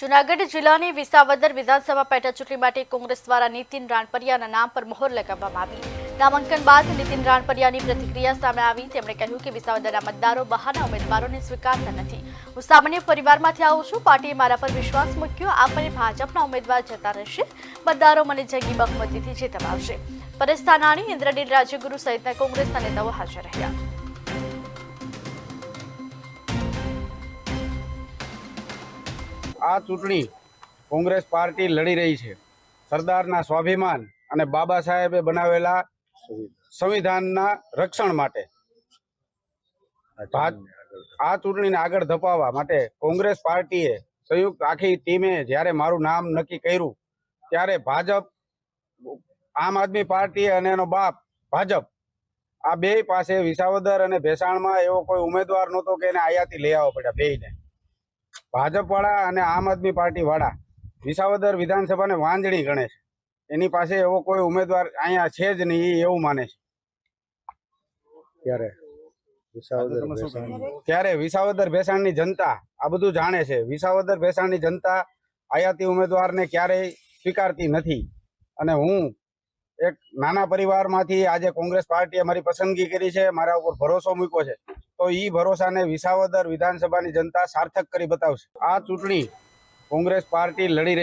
જુનાગઢ જિલ્લાની વિસાવદર વિધાનસભા પેટા ચૂંટણી માટે કોંગ્રેસ દ્વારા નીતિન રાણપરિયાના નામ પર મહોર લગાવવામાં આવી. નામાંકન બાદ નીતિન રાણપરિયાની પ્રતિક્રિયા સામે આવી. તેમણે કહ્યું કે વિસાવદરના મતદારો બહારના ઉમેદવારોને સ્વીકારતા નથી. હું સામાન્ય પરિવારમાંથી આવું છું. પાર્ટીએ મારા પર વિશ્વાસ મૂક્યો. આ મને ભાજપના ઉમેદવાર જતા રહેશે. મતદારો મને જંગી બહુમતીથી જીતવાવશે પરેશ ધાનાણી, ઇન્દ્રનીલ રાજ્યગુરુ સહિતના કોંગ્રેસના નેતાઓ હાજર રહ્યા. આ ચૂંટણી કોંગ્રેસ પાર્ટી લડી રહી છે. સરદારના સ્વાભિમાન અને બાબા સાહેબે બનાવેલા સંવિધાનના રક્ષણ માટે. આ ચૂંટણીને આગળ ધપાવવા માટે કોંગ્રેસ પાર્ટીએ સંયુક્ત આખી ટીમે જ્યારે મારું નામ નક્કી કર્યું, ત્યારે ભાજપ, આમ આદમી પાર્ટી અને એનો બાપ ભાજપ, આ બે પાસે વિસાવદર અને ભેસાણમાં એવો કોઈ ઉમેદવાર નહોતો કે એને આયાતી લઈ આવવા પડ્યા બેયને. ભાજપ વાળા અને આમ આદમી પાર્ટી વાળા વિસાવદર વિધાનસભાને વાંજણી ગણે છે. એની પાસે એવો કોઈ ઉમેદવાર અહીંયા છે જ નહીં એવું માને છે. ત્યારે ત્યારે વિસાવદર ભેસાણની જનતા આ બધું જાણે છે. વિસાવદર ભેસાણની જનતા આયાતી ઉમેદવારને ક્યારેય સ્વીકારતી નથી. અને હું એક નાના પરિવારમાંથી આજે કોંગ્રેસ પાર્ટીએ મારી પસંદગી કરી છે મારા ઉપર ભરોસો મૂક્યો છે. તો ઈ ભરોસાને વિસાવદર વિધાનસભાની જનતા સાર્થક કરી બતાવશે. આ ચૂંટણી કોંગ્રેસ પાર્ટી લડી રહી